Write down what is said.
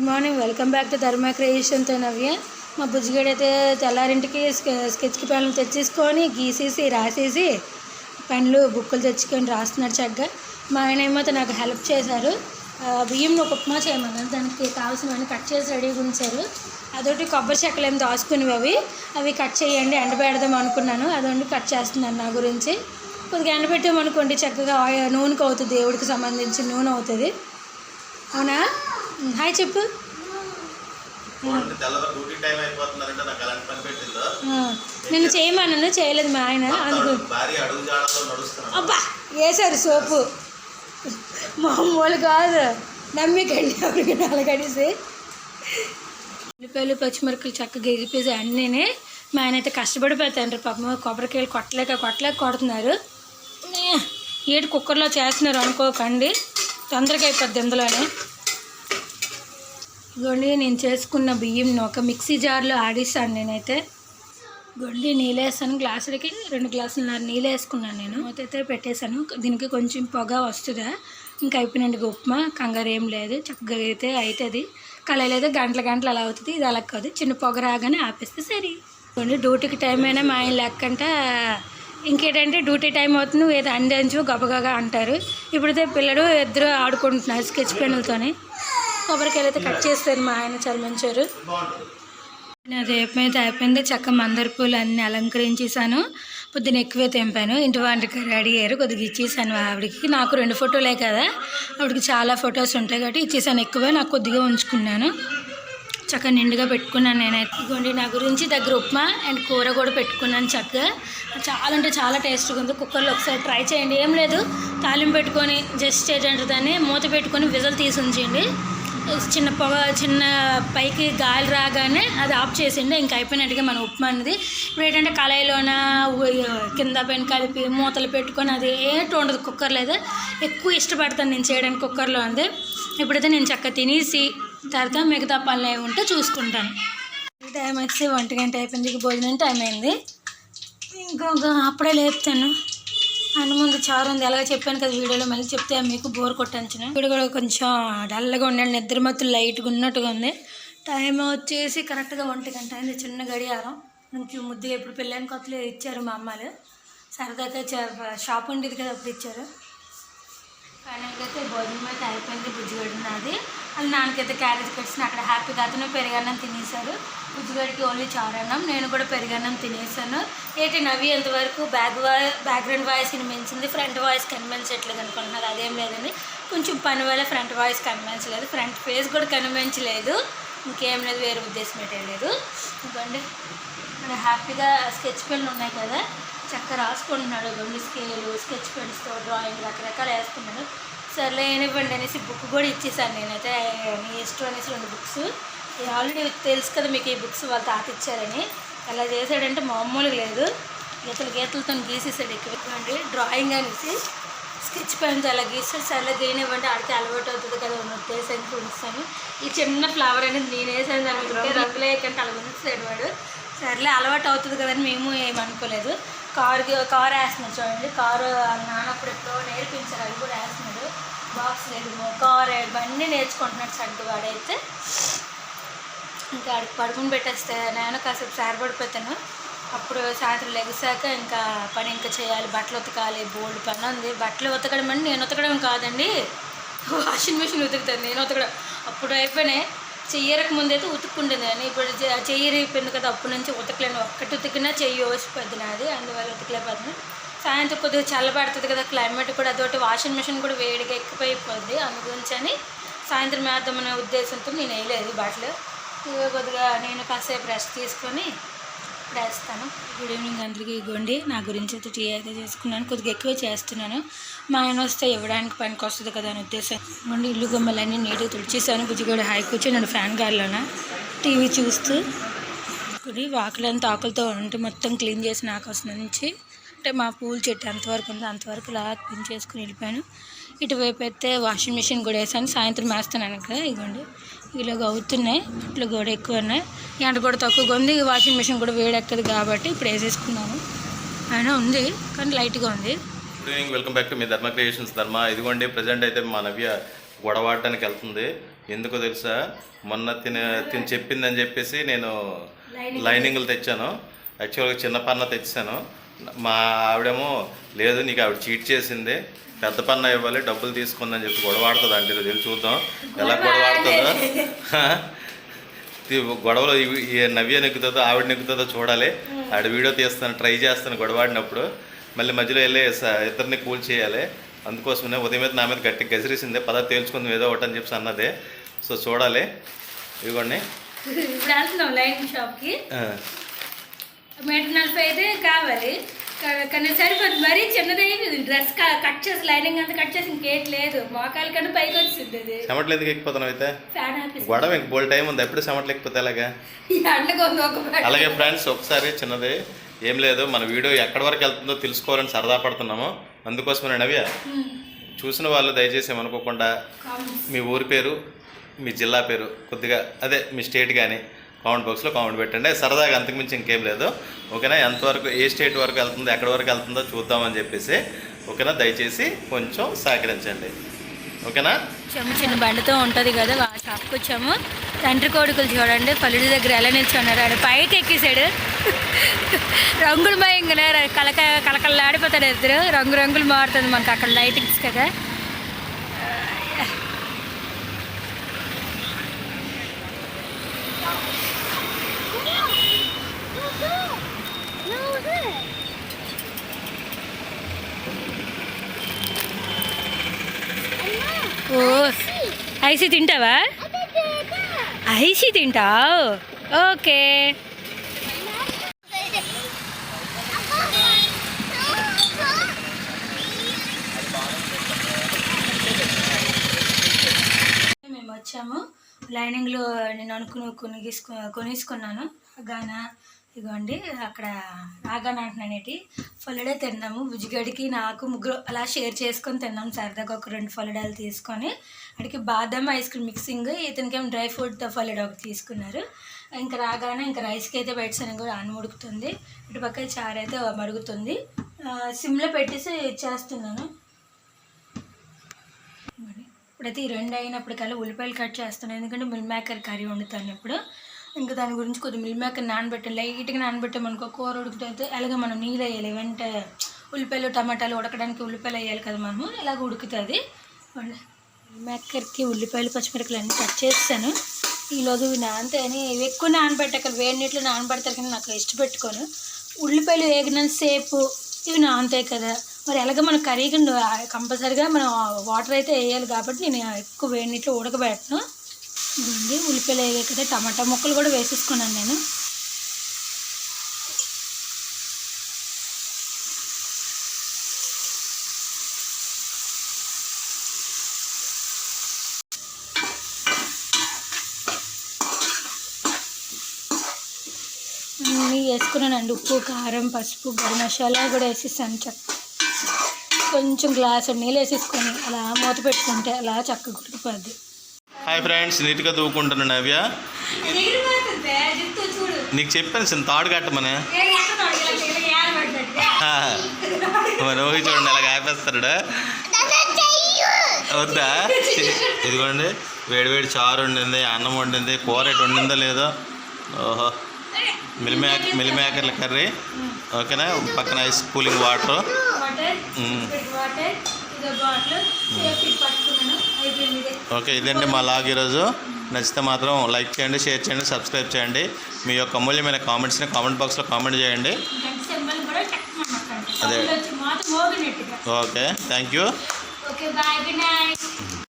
Good morning. Welcome back to Dharma క్రియేషన్తో నవ్య. మా బుజ్జిగడ అయితే తెల్లారింటికి స్కెచ్కి పెన్లు తెచ్చేసుకొని గీసేసి రాసేసి పెన్లు బుక్కులు తెచ్చుకొని రాస్తున్నాడు చక్కగా. మా ఆయన ఏమో నాకు హెల్ప్ చేశారు. బియ్యం ఒక ఉప్మా చేయమన్నారు దానికి కావాల్సినవన్నీ కట్ చేసి రెడీగా ఉంచారు. అదొకటి కొబ్బరి చెక్కలు ఏమి దాచుకునేవి అవి. అవి కట్ చేయండి ఎండబెడదాం అనుకున్నాను. అదొండి కట్ చేస్తున్నాను నా గురించి. కొద్దిగా ఎండబెట్టామనుకోండి చక్కగా ఆయిల్ నూనెకి అవుతుంది దేవుడికి సంబంధించి నూనె అవుతుంది. అవునా? హాయ్ చెప్పు. నిన్ను చేయమన్నాను చేయలేదు మా ఆయన అందుకు అబ్బా వేసారు సోపు. మామూలు కాదు. నమ్మికండి ఎవరికి నలగడిసి. ఉల్లిపాయలు పచ్చిమిరపకాయలు చక్కగా ఎగిపేసి అన్నీనే మా ఆయన అయితే కష్టపడిపోతాను పాపం కొబ్బరికాయలు కొట్టలేక కొట్టలేక కొడుతున్నారు. ఏడు కుక్కర్లో చేస్తున్నారు అనుకోకండి. తొందరగా అయిపోద్ది ఇందులోనే. గొండి నేను చేసుకున్న బియ్యం ఒక మిక్సీ జార్లో ఆడిస్తాను నేనైతే. గొండి నీళ్ళు వేసాను గ్లాసులకి రెండు గ్లాసులు నీళ్ళు వేసుకున్నాను నేను. మూతైతే పెట్టేశాను. దీనికి కొంచెం పొగ వస్తుందా? ఇంకా అయిపోయినండి ఉప్మా కంగారు ఏం లేదు. చక్కగా అయితే అవుతుంది కళలేదు గంటల గంటలు అలా అవుతుంది ఇది అలా కాదు. చిన్న పొగ రాగానే ఆపేస్తే సరే. కొన్ని డ్యూటీకి టైం అయినా మా ఆయన లెక్కంట ఇంకేంటంటే డ్యూటీ టైం అవుతుంది నువ్వు ఏదో అందించు గబగగా అంటారు. ఇప్పుడైతే పిల్లలు ఇద్దరు ఆడుకుంటున్నారు స్కెచ్ పెన్నులతోనే. కొబ్బరికాయలు అయితే కట్ చేస్తారు మా ఆయన చాలా మంచారు. నా రేపు మీద అయిపోయింది చక్క మందర పూలు అన్నీ అలంకరించేసాను పొద్దున ఎక్కువే తెంపాను. ఇంటి వాటికి రెడీ అయ్యారు. కొద్దిగా ఇచ్చేసాను ఆవిడకి. నాకు రెండు ఫోటోలే కదా. ఆవిడకి చాలా ఫొటోస్ ఉంటాయి కాబట్టి ఇచ్చేసాను ఎక్కువే. నాకు కొద్దిగా ఉంచుకున్నాను. చక్కగా నిండుగా పెట్టుకున్నాను నేనైతే. ఇదిగోండి నా గురించి దగ్గర ఉప్మా అండ్ కూర కూడా పెట్టుకున్నాను చక్కగా చాలా అంటే చాలా టేస్ట్గా ఉంది. కుక్కర్లో ఒకసారి ట్రై చేయండి. ఏం లేదు. తాలింపు పెట్టుకొని జస్ట్ ఏంటంటే దాన్ని మూత పెట్టుకొని విజల్ తీసి ఉంచండి చిన్న పొగ చిన్న పైకి గాలి రాగానే అది ఆఫ్ చేసిండే ఇంకా అయిపోయినట్టుగా మన ఉప్మా అనేది ఇప్పుడు ఏంటంటే కళాయిలోన కింద పైన కలిపి మూతలు పెట్టుకొని అది ఏటు ఉండదు. కుక్కర్లో అయితే ఎక్కువ ఇష్టపడతాను నేను చేయడానికి కుక్కర్లో అంది ఇప్పుడైతే నేను చక్కగా తినేసి తర్వాత మిగతా పనులు ఏమి ఉంటే చూసుకుంటాను. టైం వచ్చి ఒంటి గంట అయిపోయింది. భోజనం టైం అయింది. ఇంకొక అప్పుడే లేపుతాను. అండ్ ముందు చారు ఉంది. ఎలాగ చెప్పాను కదా వీడియోలో మళ్ళీ చెప్తే మీకు బోర్ కొట్టంచిన. ఇప్పుడు కూడా కొంచెం డల్గా ఉండండి నిద్ర మొత్తం లైట్గా ఉన్నట్టుగా ఉంది. టైం వచ్చేసి కరెక్ట్గా ఒంటి గంట అయింది చిన్న గడియారం. కొంచెం ముద్దుగా ఇప్పుడు పెళ్ళాని కొత్తలో ఇచ్చారు మా అమ్మాలు. సరదాగా షాప్ ఉండేది కదా అప్పుడు ఇచ్చారు. ఫైనల్గా అయితే భోజనం అయితే అయిపోయింది బుజ్జిగడినది వాళ్ళ నాన్నకైతే క్యారేజ్ పెట్టిన అక్కడ హ్యాపీగా అతను పెరిగన్నం తినేశారు. బుజ్జిగడికి ఓన్లీ చారన్నం నేను కూడా పెరిగన్నం తినేసాను ఏంటి నవ్వి ఎంతవరకు బ్యాక్ వాయి బ్యాక్గ్రౌండ్ వాయిస్ కనిపించింది ఫ్రంట్ వాయిస్ కనిపించట్లేదు అనుకుంటున్నారు అదేం లేదండి కొంచెం పని వల్ల ఫ్రంట్ వాయిస్ కనిపించలేదు ఫ్రంట్ ఫేస్ కూడా కనిపించలేదు ఇంకేం లేదు వేరే ఉద్దేశం ఏంటేం లేదు. ఇంకోండి మన హ్యాపీగా స్కెచ్ పెన్లు ఉన్నాయి కదా చక్కగా రాసుకుంటున్నాడు. రెండు స్కేలు స్కెచ్ పెన్స్తో డ్రాయింగ్ రకరకాలు వేసుకున్నాడు. సర్లే ఇవ్వండి అనేసి బుక్ కూడా ఇచ్చేసాను నేనైతే. మీ ఇష్టం అనేసి రెండు బుక్స్ ఆల్రెడీ తెలుసు కదా మీకు ఈ బుక్స్ వాళ్ళు తాత ఇచ్చారని. అలా చేశాడంటే మామూలుగా లేదు. గీతలు గీతలతో గీసేసాడు ఎక్కువండి డ్రాయింగ్ అనేసి స్కెచ్ పెన్స్ అలా గీస్తాడు సర్లే దేనివ్వండి ఆడితే అలవాటు అవుతుంది కదా ఉన్న ఉద్దేశానికి ఉంచుతాను. ఈ చిన్న ఫ్లవర్ అనేది నేను వేసాను. దానికి రంగులే కంటే అలా ఉంచాడు వాడు. సర్లే అలవాటు అవుతుంది కదని మేము ఏమనుకోలేదు కార్ కార్ వేస్తున్నాడు చూడండి. కారు నాన్నప్పుడు నాన్న అప్పుడు ఎప్పుడో నేర్పించారు. అది కూడా వేస్తున్నాడు. బాక్స్ లేదు. కారు ఇవన్నీ నేర్చుకుంటున్నాడు చక్కగా వాడైతే. ఇంకా ఆడికి పడుకుని పెట్టేస్తే నేను కాసేపు సారపడిపోతాను అప్పుడు సాయంత్రం లెగిసాక ఇంకా పని ఇంకా చేయాలి. బట్టలు ఉతకాలి. బోల్డ్ పని ఉంది. బట్టలు ఉతకడం అంటే నేను ఉతకడం కాదండి. వాషింగ్ మిషన్ ఉతుకుతాను. నేను ఉతకడం. అప్పుడు అయిపోయినాయి. చెయ్యరకు ముందైతే ఉతుక్కుంటుంది కానీ ఇప్పుడు చెయ్యి అయిపోయింది కదా అప్పటి నుంచి ఉతకలేను. ఒక్కటి ఉతికినా చెయ్యి ఓసిపోద్ది నాది అందువల్ల ఉతకలేకపోతుంది సాయంత్రం కొద్దిగా చల్లబడుతుంది కదా క్లైమేట్ కూడా అదొకటి వాషింగ్ మిషన్ కూడా వేడిగా ఎక్కిపోయిపోద్ది అందు గురించి అని సాయంత్రం వేద్దామనే ఉద్దేశంతో నేను వేయలేదు బట్టలు ఇవి కొద్దిగా నేను కాసేపు రెస్ట్ తీసుకొని ఇప్పుడు వేస్తాను గుడ్ ఈవినింగ్ అందరికీ. ఇవ్వండి నా గురించి అయితే టీ అయితే చేసుకున్నాను. కొద్దిగా ఎక్కువ చేస్తున్నాను. మా ఆయన వస్తే ఇవ్వడానికి పనికి వస్తుంది కదా అని ఉద్దేశం. ఇవ్వండి ఇల్లు గుమ్మలన్నీ నీట్గా తుడిచేసాను బుజ్జిగూడ హాయి కూర్చొని ఫ్యాన్ గాలిలోన టీవీ చూస్తూ. గుడి వాకులంతా ఆకులతో ఉంటే మొత్తం క్లీన్ చేసి నాకు వస్తుంది నుంచి అంటే మా పూల చెట్టు ఎంతవరకు ఉందో అంతవరకు ఇలా క్లీన్ చేసుకుని వెళ్ళిపోయాను. ఇటువైపు అయితే వాషింగ్ మిషన్ కూడా వేసాను. సాయంత్రం వేస్తున్నాను కదా ఇదిగోండి. ఇలాగ అవుతున్నాయి. ఇట్లా కూడా ఎక్కువ ఉన్నాయి. ఎండ కూడా తక్కువగా ఉంది. వాషింగ్ మిషన్ కూడా వేడెక్కదు కాబట్టి ఇప్పుడు వేసేసుకున్నాను. అయినా ఉంది కానీ లైట్గా ఉంది. Good evening welcome back to me Dharma creations. ధర్మ ఇదిగోండి. ప్రజెంట్ అయితే మా నవ్య గొడవాడటానికి వెళ్తుంది. ఎందుకో తెలుసా? మొన్న తిన తిని చెప్పిందని చెప్పేసి నేను లైనింగ్లు తెచ్చాను. యాక్చువల్గా చిన్న పన్న తెచ్చాను మా ఆవిడేమో లేదు నీకు ఆవిడ చీట్ చేసింది. పెద్ద పన్న ఇవ్వాలి డబ్బులు తీసుకుందని చెప్పి గొడవ ఆడుతుంది అంటే తెలిసి చూద్దాం. ఎలా గొడవ ఆడుతుందో. హా? ఇది గొడవలో నవ్య నెక్కుతుందో ఆవిడ నెక్కుతుందో చూడాలి. ఆవిడ వీడియో తీస్తాను ట్రై చేస్తాను గొడవ ఆడినప్పుడు. మళ్ళీ మధ్యలో వెళ్ళి ఇద్దరిని కూల్ చేయాలి. అందుకోసమే ఉదయం మీద నా మీద గట్టి గసిరేసిందే. పద తేల్చుకుంది ఏదో ఒకటి అని చెప్పి అన్నదే. సో చూడాలి. ఇదిగోండి. ఇప్పుడు వెళ్తున్నాం లైనింగ్ షాప్కి. మీటర్ నలభై అయితే కావాలి. కానీ సరిపోదు మరీ చిన్నది డ్రెస్ కట్ చేసి లైనింగ్ అంతా కట్ చేసి ఇంకేట్ లేదు. మోకాల కన్నా పైకి వచ్చింది అది. ఎక్కిపోతున్నావు అయితే? గొడవ ఇంక బోల్ టైం ఉంది. ఎప్పుడు చెమటలు ఎక్కిపోతే ఎలాగా? ఈ అండగా ఉంది ఒక మాట. అలాగే ఫ్రెండ్స్ ఒకసారి చిన్నది ఏం లేదు. మన వీడియో ఎక్కడి వరకు వెళ్తుందో తెలుసుకోవాలని సరదా పడుతున్నాము. అందుకోసమే నవ్య. చూసిన వాళ్ళు దయచేసి ఏమనుకోకుండా. మీ ఊరి పేరు మీ జిల్లా పేరు కొద్దిగా అదే మీ స్టేట్ కానీ కామెంట్ బాక్స్లో కామెంట్ పెట్టండి. సరదాగా అంతకుమించి ఇంకేం లేదు. ఓకేనా? ఎంతవరకు ఏ స్టేట్ వరకు వెళ్తుందో ఎక్కడి వరకు వెళ్తుందో చూద్దామని చెప్పేసి ఓకేనా? దయచేసి కొంచెం సహకరించండి. ఓకేనా? చిన్న చిన్న బండితో ఉంటుంది కదా ఆ షాప్కి వచ్చాము. తండ్రి కొడుకులు చూడండి పల్లెడి దగ్గర ఎలా నిల్చున్నారు. ఆడ పైకి ఎక్కేసాడు. రంగులు భయంగానే కలక కలకల్లాడిపోతాడు ఇద్దరు. రంగు రంగులు మారుతుంది మనకు అక్కడ లైటింగ్స్ కదా. ఓ ఐసి తింటావా? ఐసి తింటావు? ఓకే. మేము వచ్చాము. లైనింగ్లో నేను అనుకుని కొనిగిసుకు కొనేసుకున్నాను. గానా ఇదిగోండి అక్కడ రాగానే అంటున్నానేటి ఫలుడే తిన్నాము. బుజ్జిగడికి నాకు ముగ్గురు అలా షేర్ చేసుకొని తిన్నాం సరదాగా. ఒక రెండు ఫలడాలు తీసుకొని అడికి బాదం ఐస్ క్రీమ్ మిక్సింగ్ ఇతనికేం డ్రై ఫ్రూట్తో ఫలుడా ఒకటి తీసుకున్నారు. ఇంకా రాగానే ఇంకా రైస్కి అయితే పెట్టాను కూడా అన్న ఉడుకుతుంది ఇటు పక్క చారు అయితే మరుగుతుంది. సిమ్లో పెట్టేసి చేస్తున్నాను. ఇప్పుడైతే ఈ రెండు అయినప్పటికల్లా ఉల్లిపాయలు కట్ చేస్తున్నాను. ఎందుకంటే మిల్ మేకర్ కర్రీ వండుతాను ఇప్పుడు. ఇంకా దాని గురించి కొద్దిగా మిల్ మేకర్ నానబెట్టాలి లైట్గా నానబెట్టామనుకో కూర ఉడికితే అలాగే మనం నీళ్ళు వేయాలి వెంట ఉల్లిపాయలు టమాటాలు ఉడకడానికి ఉల్లిపాయలు వేయాలి కదా మనము ఇలాగ ఉడుకుతుంది? మేకర్కి ఉల్లిపాయలు పచ్చిమిరపకాయలు అన్నీ కట్ చేస్తాను. ఈలోజు ఇవి నానితే అని ఎక్కువ నానబెట్టక వేడి నీటిలో నానబెడతారు కానీ నాకు ఇష్టపెట్టుకోను ఉల్లిపాయలు వేగినంత సేపు ఇవి నానుతాయి కదా మరి ఎలాగ మన కర్రీ కంపల్సరిగా మనం వాటర్ అయితే వేయాలి కాబట్టి నేను ఎక్కువ వేడి నీటిలో ఉడకబెట్టను. ఇదిగోండి ఉల్లిపాయలు వేగాయి టమాటా ముక్కలు కూడా వేసేసుకున్నాను నేను. అన్నీ వేసుకున్నానండి. ఉప్పు కారం పసుపు గరం మసాలా కూడా వేసేసాను చక్క. కొంచెం గ్లాసు నీళ్ళు వేసేసుకొని అలా మూత పెట్టుకుంటే అలా చక్కగా గుడికిపోద్ది హాయ్ ఫ్రెండ్స్ నీట్గా దూకుంటున్నాను నవ్య. నీకు చెప్పాను చిన్న తాడు కట్టమని. మరి రోజు చూడండి అలా ఆపేస్తాడు. వద్దా? ఇదిగోండి వేడివేడి చారు వండింది అన్నం వండింది కూర ఎటు వండిందో లేదో. ఓహో మిల్మేక మిల్మేకర్ల కర్రీ. ఓకేనా? పక్కన ఐస్ కూలింగ్ వాటర్ వాటర్ మ్మ్. వాటర్ ఇదో బాటిల్ సేఫ్టీ పట్టుకున్నాను అయిపోయింది ఇదే ఓకే ఇదండి మా లాగ్ ఈరోజు. నచ్చితే మాత్రం లైక్ చేయండి షేర్ చేయండి సబ్స్క్రైబ్ చేయండి. మీ యొక్క అమూల్యమైన కామెంట్స్ని కామెంట్ బాక్స్లో కామెంట్ చేయండి. అదే. Okay thank you.